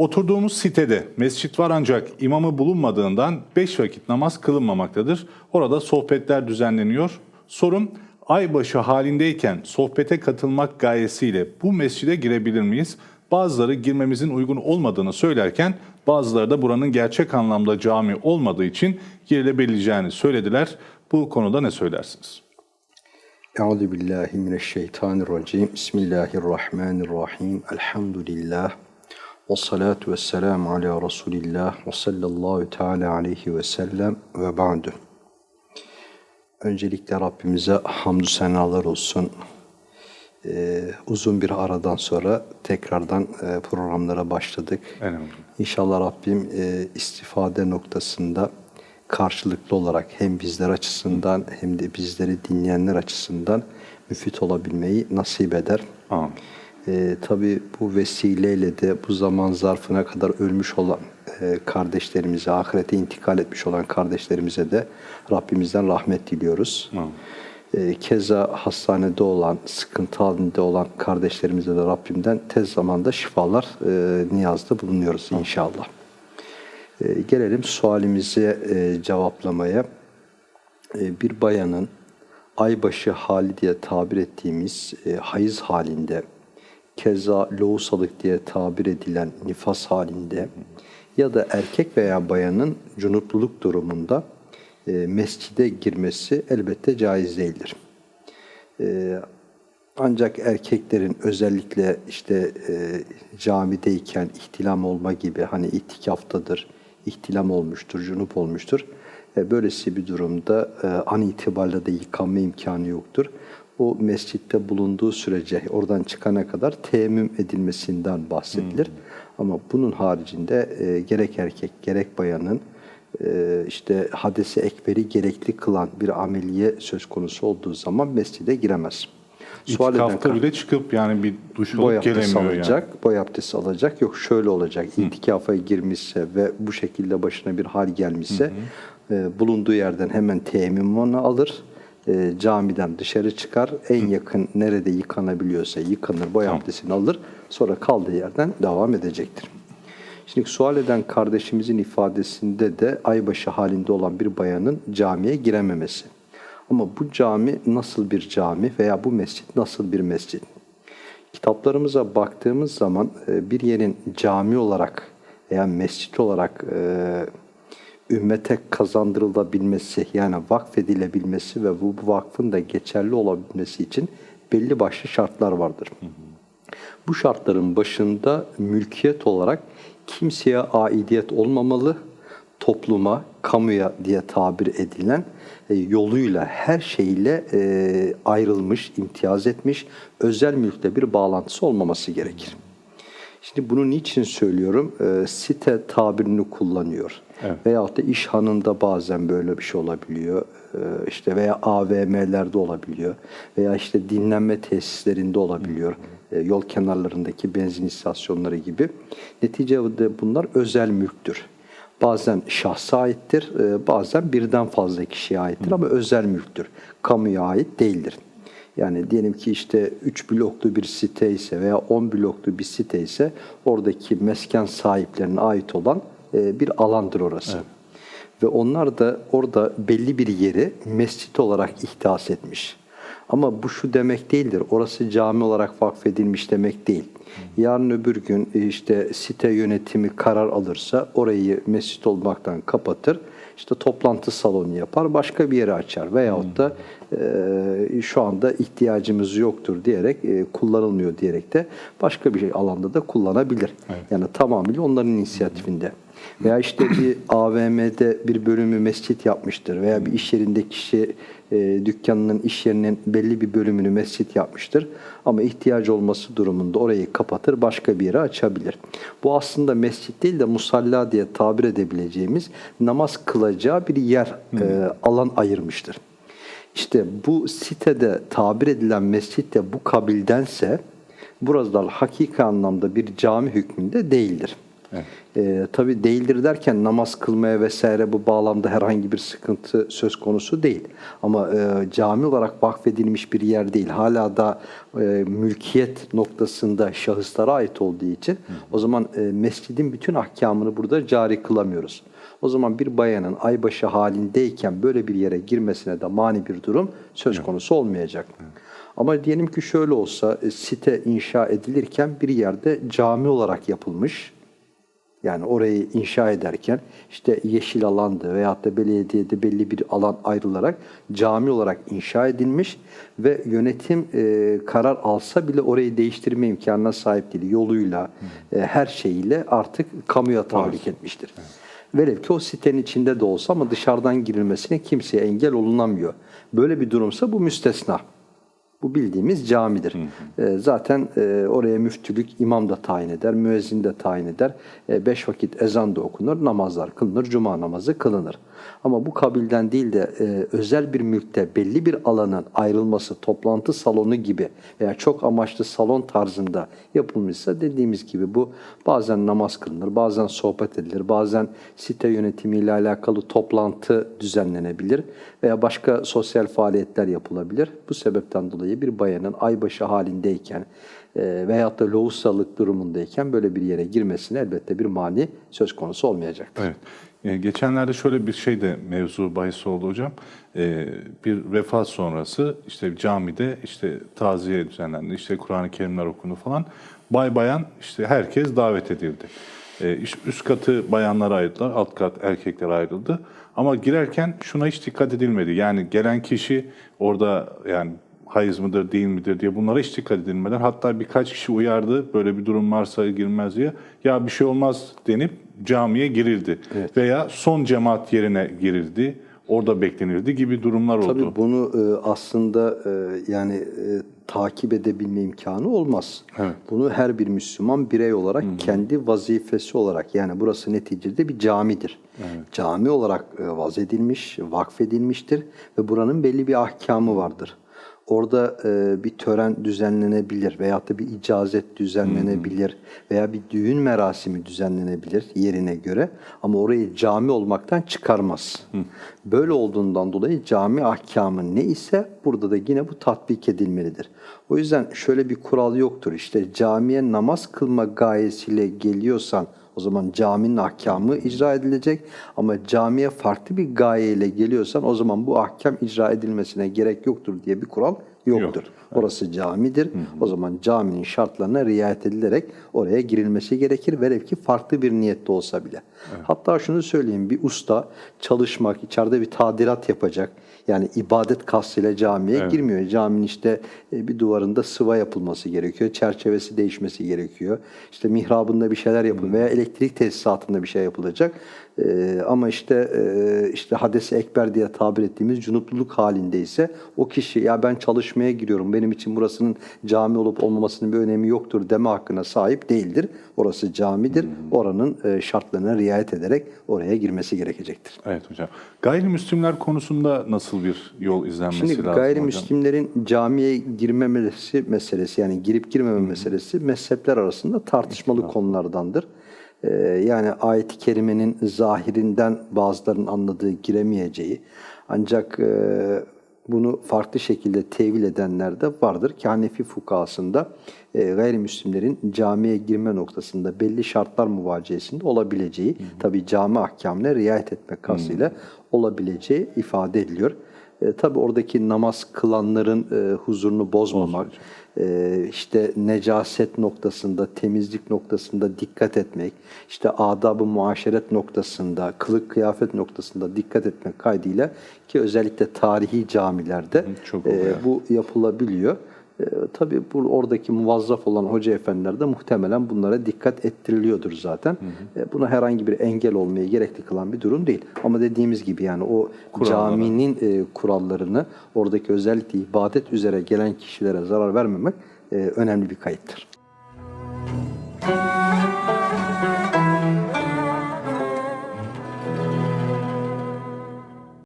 Oturduğumuz sitede mescit var ancak imamı bulunmadığından beş vakit namaz kılınmamaktadır. Orada sohbetler düzenleniyor. Sorum aybaşı halindeyken sohbete katılmak gayesiyle bu mescide girebilir miyiz? Bazıları girmemizin uygun olmadığını söylerken bazıları da buranın gerçek anlamda cami olmadığı için girilebileceğini söylediler. Bu konuda ne söylersiniz? Euzu billahi mineşşeytanirracim. Bismillahirrahmanirrahim. Elhamdülillah. Ve salatu ve selamu ala Resulillah ve sallallahu teala aleyhi ve sellem ve ba'du. Öncelikle Rabbimize hamdü senalar olsun. Ee, uzun bir aradan sonra tekrardan e, programlara başladık. Önemli. İnşallah Rabbim e, istifade noktasında karşılıklı olarak hem bizler açısından hem de bizleri dinleyenler açısından müfit olabilmeyi nasip eder. Amin. E, tabii bu vesileyle de bu zaman zarfına kadar ölmüş olan e, kardeşlerimize, ahirete intikal etmiş olan kardeşlerimize de Rabbimizden rahmet diliyoruz. E, keza hastanede olan, sıkıntı halinde olan kardeşlerimize de Rabbimden tez zamanda şifalar e, niyazda bulunuyoruz inşallah. E, gelelim sualimize e, cevaplamaya. E, bir bayanın aybaşı hali diye tabir ettiğimiz e, hayız halinde, keza lohusalık diye tabir edilen nifas halinde ya da erkek veya bayanın cunupluluk durumunda e, mescide girmesi elbette caiz değildir. E, ancak erkeklerin özellikle işte e, camideyken ihtilam olma gibi hani itikaftadır, ihtilam olmuştur, cunup olmuştur. E, böylesi bir durumda e, an itibariyle de yıkanma imkanı yoktur. O mescitte bulunduğu sürece oradan çıkana kadar teyemmüm edilmesinden bahsedilir. Ama bunun haricinde e, gerek erkek gerek bayanın e, işte hadesi ekberi gerekli kılan bir ameliye söz konusu olduğu zaman mescide giremez. Sual İtikafta bile çıkıp yani bir duş alıp gelemiyor yani. alacak, boy abdesti alacak. Yok şöyle olacak, itikafa girmişse ve bu şekilde başına bir hal gelmişse e, bulunduğu yerden hemen teyemmümünü alır. E, camiden dışarı çıkar. En yakın nerede yıkanabiliyorsa yıkanır, boy Tamam. abdestini alır. Sonra kaldığı yerden devam edecektir. Şimdi sual eden kardeşimizin ifadesinde de aybaşı halinde olan bir bayanın camiye girememesi. Ama bu cami nasıl bir cami veya bu mescit nasıl bir mescit? Kitaplarımıza baktığımız zaman e, bir yerin cami olarak veya mescit olarak e, ümmete kazandırılabilmesi yani vakfedilebilmesi ve bu vakfın da geçerli olabilmesi için belli başlı şartlar vardır. Bu şartların başında mülkiyet olarak kimseye aidiyet olmamalı, topluma, kamuya diye tabir edilen e, yoluyla, her şeyle e, ayrılmış, imtiyaz etmiş, özel mülkle bir bağlantısı olmaması gerekir. Şimdi bunu niçin söylüyorum? E, site tabirini kullanıyor. Evet. Veyahut da iş hanında bazen böyle bir şey olabiliyor. Ee, işte veya AVM'lerde olabiliyor. Veya işte dinlenme tesislerinde olabiliyor. Ee, Yol kenarlarındaki benzin istasyonları gibi. Neticede bunlar özel mülktür. Bazen şahsa aittir, e, bazen birden fazla kişiye aittir ama özel mülktür. Kamuya ait değildir. Yani diyelim ki işte 3 bloklu bir site ise veya 10 bloklu bir site ise oradaki mesken sahiplerine ait olan e, bir alandır orası. Ve onlar da orada belli bir yeri mescit olarak ihdas etmiş. Ama bu şu demek değildir. Orası cami olarak vakfedilmiş demek değil. Yarın öbür gün e, işte site yönetimi karar alırsa orayı mescit olmaktan kapatır. İşte toplantı salonu yapar, başka bir yere açar veyahut da e, şu anda ihtiyacımız yoktur diyerek e, kullanılmıyor diyerek de başka bir şey alanda da kullanabilir. Yani tamamıyla onların inisiyatifinde. Veya işte bir AVM'de bir bölümü mescit yapmıştır veya bir iş yerinde kişi e, dükkanının iş yerinin belli bir bölümünü mescit yapmıştır. Ama ihtiyacı olması durumunda orayı kapatır başka bir yere açabilir. Bu aslında mescit değil de musalla diye tabir edebileceğimiz namaz kılacağı bir yer, e, alan ayırmıştır. İşte bu sitede tabir edilen mescit de bu kabildense buralar hakiki anlamda bir cami hükmünde değildir. E, tabii değildir derken namaz kılmaya vesaire bu bağlamda herhangi bir sıkıntı söz konusu değil. Ama e, cami olarak vakfedilmiş bir yer değil. Hala da e, mülkiyet noktasında şahıslara ait olduğu için o zaman e, mescidin bütün ahkamını burada cari kılamıyoruz. O zaman bir bayanın aybaşı halindeyken böyle bir yere girmesine de mani bir durum söz konusu olmayacak. Ama diyelim ki şöyle olsa e, site inşa edilirken bir yerde cami olarak yapılmış. Yani orayı inşa ederken işte yeşil alandı veyahut da belediyede belli bir alan ayrılarak cami olarak inşa edilmiş ve yönetim e, karar alsa bile orayı değiştirme imkanına sahip değil. Yoluyla, e, her şeyiyle artık kamuya tahrik etmiştir. Velev ki o sitenin içinde de olsa ama dışarıdan girilmesine kimseye engel olunamıyor. Böyle bir durumsa bu müstesna. Bu bildiğimiz camidir. E, zaten e, oraya müftülük imam da tayin eder, müezzin de tayin eder. E, beş vakit ezan da okunur, namazlar kılınır, cuma namazı kılınır. Ama bu kabilden değil de e, özel bir mülkte belli bir alanın ayrılması, toplantı salonu gibi veya çok amaçlı salon tarzında yapılmışsa dediğimiz gibi bu bazen namaz kılınır, bazen sohbet edilir, bazen site yönetimiyle alakalı toplantı düzenlenebilir veya başka sosyal faaliyetler yapılabilir. Bu sebepten dolayı bir bayanın aybaşı halindeyken e, veyahut da lohusalık durumundayken böyle bir yere girmesine elbette bir mani söz konusu olmayacaktır. Evet. E, geçenlerde şöyle bir şey de mevzu bahis oldu hocam. E, bir vefat sonrası işte camide işte taziye düzenlendi. işte Kur'an-ı Kerimler okundu falan. Bay bayan işte herkes davet edildi. E, üst katı bayanlara ayrıldılar, alt kat erkeklere ayrıldı. Ama girerken şuna hiç dikkat edilmedi. Yani gelen kişi orada yani hayız mıdır değil midir diye bunlara hiç dikkat edilmeden hatta birkaç kişi uyardı böyle bir durum varsa girmez diye ya bir şey olmaz denip camiye girildi veya son cemaat yerine girildi orada beklenirdi gibi durumlar oldu. Tabii bunu e, aslında e, yani e, takip edebilme imkanı olmaz. Evet. Bunu her bir Müslüman birey olarak kendi vazifesi olarak yani burası neticede bir camidir. Cami olarak e, vazedilmiş, vakfedilmiştir ve buranın belli bir ahkamı vardır. Orada e, bir tören düzenlenebilir veyahut da bir icazet düzenlenebilir veya bir düğün merasimi düzenlenebilir yerine göre ama orayı cami olmaktan çıkarmaz. Böyle olduğundan dolayı cami ahkamı ne ise burada da yine bu tatbik edilmelidir. O yüzden şöyle bir kural yoktur. İşte camiye namaz kılma gayesiyle geliyorsan o zaman caminin ahkamı icra edilecek ama camiye farklı bir gayeyle geliyorsan o zaman bu ahkam icra edilmesine gerek yoktur diye bir kural yoktur. Orası camidir. O zaman caminin şartlarına riayet edilerek oraya girilmesi gerekir. Velev ki farklı bir niyette olsa bile. Hatta şunu söyleyeyim. Bir usta çalışmak, içeride bir tadilat yapacak. Yani ibadet kastıyla camiye girmiyor. Caminin işte e, bir duvarında sıva yapılması gerekiyor. Çerçevesi değişmesi gerekiyor. İşte mihrabında bir şeyler yapılıyor veya elektrik tesisatında bir şey yapılacak. Ee, ama işte e, işte hadesi ekber diye tabir ettiğimiz cunupluluk halindeyse o kişi ya ben çalışmaya giriyorum benim için burasının cami olup olmamasının bir önemi yoktur deme hakkına sahip değildir. Orası camidir. Oranın e, şartlarına riayet ederek oraya girmesi gerekecektir. Evet hocam. Gayrimüslimler konusunda nasıl bir yol izlenmesi Şimdi lazım hocam? gayrimüslimlerin camiye girmemesi meselesi yani girip girmeme meselesi mezhepler arasında tartışmalı konulardandır. Ee, yani ayet-i kerimenin zahirinden bazılarının anladığı giremeyeceği ancak e, bunu farklı şekilde tevil edenler de vardır. Ki Hanefi fukahasında e, gayrimüslimlerin camiye girme noktasında belli şartlar muvaciyesinde olabileceği tabi cami ahkamına riayet etmek kastıyla olabileceği ifade ediliyor. E, tabii oradaki namaz kılanların e, huzurunu bozmamak, e, işte necaset noktasında, temizlik noktasında dikkat etmek, işte adab-ı muaşeret noktasında, kılık kıyafet noktasında dikkat etmek kaydıyla ki özellikle tarihi camilerde çok e, bu yapılabiliyor. E, tabii bu oradaki muvazzaf olan hoca efendiler de muhtemelen bunlara dikkat ettiriliyordur zaten. E, buna herhangi bir engel olmaya gerekli kılan bir durum değil. Ama dediğimiz gibi yani o Kurallara. caminin e, kurallarını oradaki özellikle ibadet üzere gelen kişilere zarar vermemek e, önemli bir kayıttır.